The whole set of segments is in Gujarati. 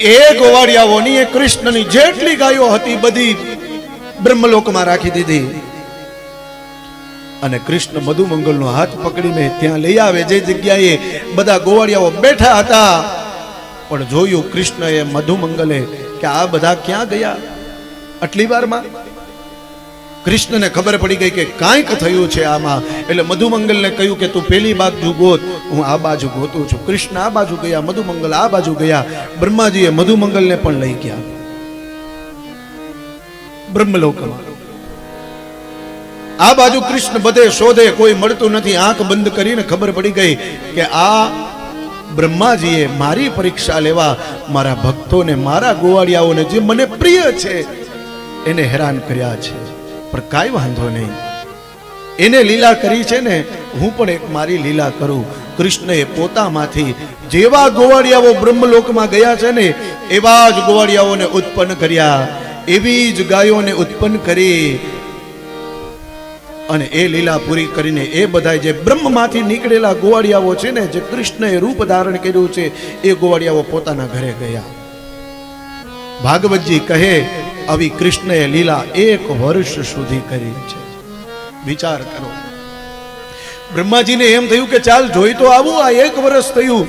એ ગોવાળિયાઓની એ કૃષ્ણની જેટલી ગાયો હતી, બધી બ્રહ્મલોકમાં રાખી દીધી. અને કૃષ્ણ મધુમંગલનો હાથ પકડીને ત્યાં લઈ આવે જે જગ્યાએ બધા ગોવાળિયાઓ બેઠા હતા. પણ જોયું કૃષ્ણએ મધુમંગલે કે આ બધા ક્યાં ગયા? આટલી વારમાં કૃષ્ણને ખબર પડી ગઈ કે કાંઈક થયું છે આમાં. એટલે મધુમંગલને કહ્યું કે તું પેલી બાજુ ગોત. હું આ બાજુ ગોતું છું. કૃષ્ણ આ બાજુ ગયા, મધુમંગલ આ બાજુ ગયા. બ્રહ્માજીએ મધુમંગલને પણ લઈ ગયા. બ્રહ્મલોકમાં. આ બાજુ કૃષ્ણ બધે શોધે, કોઈ મળતું નથી. આંખ બંધ કરીને ખબર પડી ગઈ કે આ બ્રહ્માજીએ મારી પરીક્ષા લેવા મારા ભક્તોને, મારા ગોવાળિયાઓને જે મને પ્રિય છે, એને હેરાન કર્યા છે. પણ કાંઈ વાંધો નહીં. એને લીલા કરી છે ને, હું પણ એક મારી લીલા કરું. કૃષ્ણએ પોતામાંથી જેવા ગોવાળિયાઓ બ્રહ્મલોકમાં ગયા છે ને, એવા જ ગોવાળિયાઓને ઉત્પન્ન કર્યા. એવી જ ગાયોને ઉત્પન્ન કરી. અને એ લીલા પૂરી કરીને એ બધા જે બ્રહ્મમાંથી નીકળેલા ગોવાળિયાઓ છે ને, જે કૃષ્ણએ રૂપ ધારણ કર્યું છે, એ ગોવાળિયાઓ પોતાના ઘરે ગયા. ભાગવતજી કહે આવી કૃષ્ણએ લીલા એક વર્ષ સુધી કરી છે. વિચાર કરો. બ્રહ્માજીને એમ થયું કે ચાલ જોઈ તો આવું, આ એક વર્ષ થયું.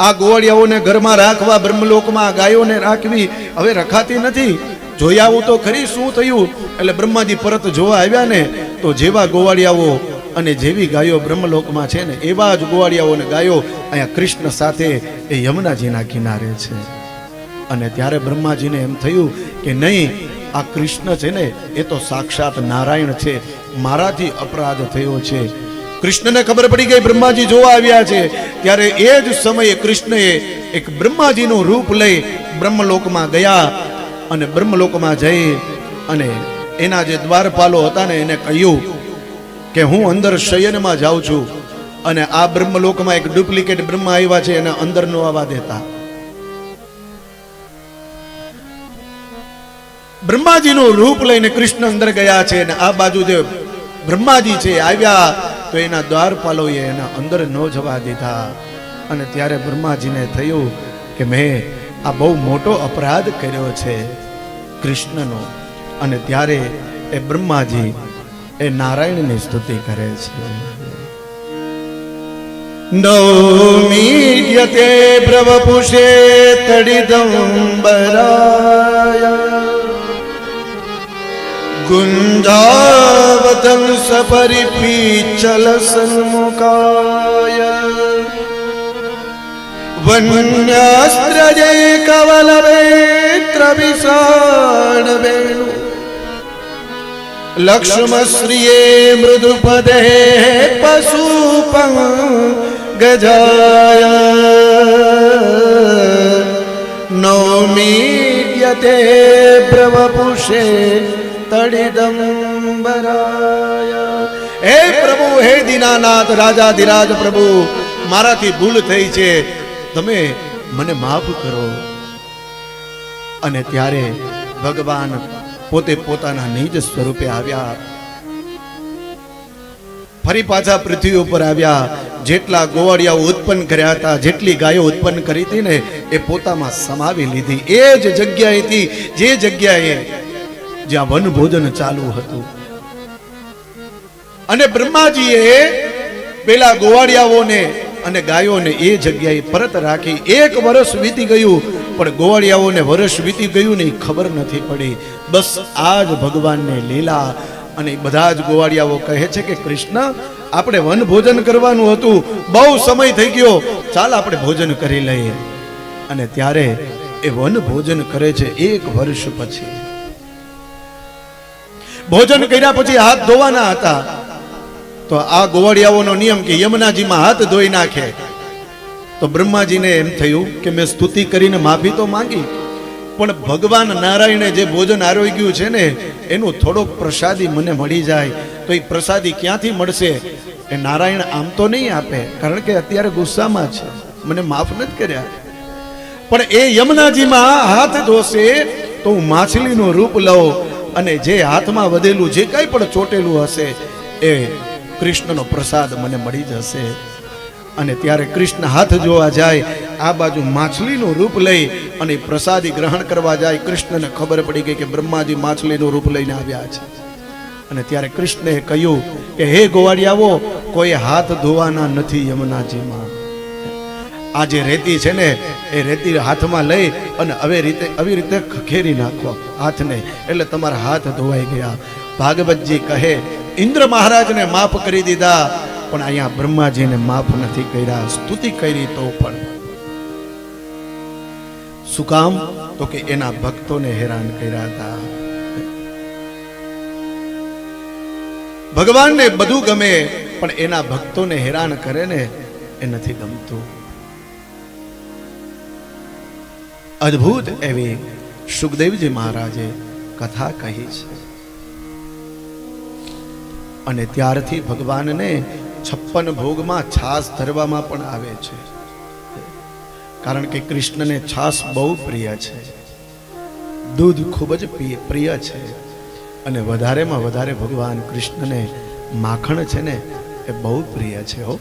આ ગોવાળિયાઓને ઘરમાં રાખવા, બ્રહ્મલોકમાં ગાયોને રાખવી, હવે રખાતી નથી. જોઈ આવું તો ખરી, શું થયું? એટલે બ્રહ્માજી પરત જોવા આવ્યા ને, તો જેવા ગોવાળિયાઓ અને જેવી ગાયો બ્રહ્મલોકમાં છે ને, એવા જ ગોવાળિયાઓ અને ગાયો અહીંયા કૃષ્ણ સાથે એ યમુનાજીના કિનારે છે. અને ત્યારે બ્રહ્માજીને એમ થયું કે નહીં, આ કૃષ્ણ છે ને, એ તો સાક્ષાત નારાયણ છે, મારાથી અપરાધ થયો છે. કૃષ્ણને ખબર પડી ગઈ, બ્રહ્માજી જોવા આવ્યા છે. ત્યારે એ જ સમયે કૃષ્ણએ એક બ્રહ્માજીનું રૂપ લઈ બ્રહ્મલોકમાં ગયા અને બ્રહ્મલોકમાં જઈ અને એના જે દ્વારપાલો હતા ને, એને કહ્યું કે હું અંદર શયનમાં જાઉં છું અને આ બ્રહ્મલોકમાં એક ડુપ્લિકેટ બ્રહ્મા આવ્યા છે, એને અંદર નો આવવા દેતા. બ્રહ્માજીનું રૂપ લઈને કૃષ્ણ અંદર ગયા છે અને આ બાજુ જે બ્રહ્માજી છે, આવ્યા, તો એના દ્વારપાલોએ એના અંદર ન જવા દીધા. અને ત્યારે બ્રહ્માજીને થયું કે મેં આ બહુ મોટો અપરાધ કર્યો છે કૃષ્ણનો. અને ત્યારે એ બ્રહ્માજી એ નારાયણની સ્તુતિ કરે છે. નૌમીયતે પ્રવપુષે તડિદંબરાય. ગુંજાવતં સપરિપીચલ સન્મુખાય વન્યાસ્ત્રજે કવલવેત્ર વિષાણ વેણુ લક્ષ્મશ્રિયે મૃદુપદે પશુપં ગજાય નૌમીયતે પ્રવપુષે તડિદંબરાય હે પ્રભુ હે દીનાનાથ રાજા ધીરાજ પ્રભુ મારાથી ભૂલ થઈ છે. તમે મને માફ કરો. અને ત્યારે ભગવાન પોતે પોતાના નિજ સ્વરૂપે આવ્યા. ફરી પાછા પૃથ્વી ઉપર આવ્યા. જેટલા ગોવાળિયાઓ ઉત્પન્ન કર્યા હતા, જેટલી ગાયો ઉત્પન્ન કરી હતી ને, એ પોતામાં સમાવી લીધી. એ જ જગ્યાએથી, જે જગ્યાએ જ્યાં વનભોજન ચાલુ હતું. અને બ્રહ્માજીએ પેલા ગોવાળિયાઓને અને ગાયોને એ જગ્યાએ પરત રાખી. એક વર્ષ વીતી ગયું, પણ ગોવાળિયાઓને વર્ષ વીતી ગયું ને ખબર નથી પડી. બસ આ જ ભગવાનને લીલા અને બધા જ ગોવાળિયાઓ કહે છે કે કૃષ્ણ આપણે વન ભોજન કરવાનું હતું. બહુ સમય થઈ ગયો. ચાલ આપણે ભોજન કરી લઈએ. અને ત્યારે એ વન ભોજન કરે છે એક વર્ષ પછી. ભોજન કર્યા પછી હાથ ધોવાના હતા. તો આ ગોવાળિયાઓનો નિયમ કે યમુનાજીમાં હાથ ધોઈ નાખે. તો બ્રહ્માજીને એમ થયું કે મેં સ્તુતિ કરીને માફી તો માંગી. પણ ભગવાન નારાયણે જે ભોજન આરોગ્યું છે ને, એનું થોડોક પ્રસાદી મને મળી જાય. તો એ પ્રસાદી ક્યાંથી મળશે એ નારાયણ આમ તો નહીં આપે, કારણ કે અત્યારે ગુસ્સામાં છે. મને માફ નથી કર્યા. પણ એ યમુનાજીમાં હાથ ધોશે તો હું માછલીનું રૂપ લઉં અને જે હાથમાં વધેલું, જે કંઈ પણ ચોટેલું હશે, એ કૃષ્ણનો પ્રસાદ મને મળી જશે. અને ત્યારે કૃષ્ણ હાથ જોવા જાય, આ બાજુ માછલીનું રૂપ લઈ અને પ્રસાદી ગ્રહણ કરવા જાય. કૃષ્ણને ખબર પડી ગઈ કે બ્રહ્માજી માછલીનું રૂપ લઈને આવ્યા છે. અને ત્યારે કૃષ્ણએ કહ્યું કે, હે ગોવાળિયાઓ, કોઈ હાથ ધોવાના નથી યમુનાજીમાં. આ જે રેતી છે ને, એ રેતી હાથમાં લઈ અને હવે રીતે, આવી રીતે ખખેરી નાખો હાથને, એટલે તમારા હાથ ધોવાઈ ગયા. ભાગવતજી કહે, ઇન્દ્ર મહારાજને માફ કરી દીધા, પણ અહીંયા બ્રહ્માજીને માફ નથી કર્યા. સ્તુતિ કરી તો પણ. શું કામ? તો કે એના ભક્તોને હેરાન કર્યા હતા. ભગવાનને બધું ગમે, પણ એના ભક્તોને હેરાન કરે ને એ નથી ગમતું. અદ્ભુત એવી સુખદેવજી મહારાજે કથા કહી છે. અને ત્યારથી ભગવાનને છપ્પન ભોગમાં છાસ ધરવામાં પણ આવે છે. કારણ કે કૃષ્ણને છાસ બહુ પ્રિય છે. દૂધ ખૂબ જ પ્રિય- છે. અને વધારેમાં વધારે ભગવાન કૃષ્ણને માખણ છે ને એ બહુ પ્રિય છે હો.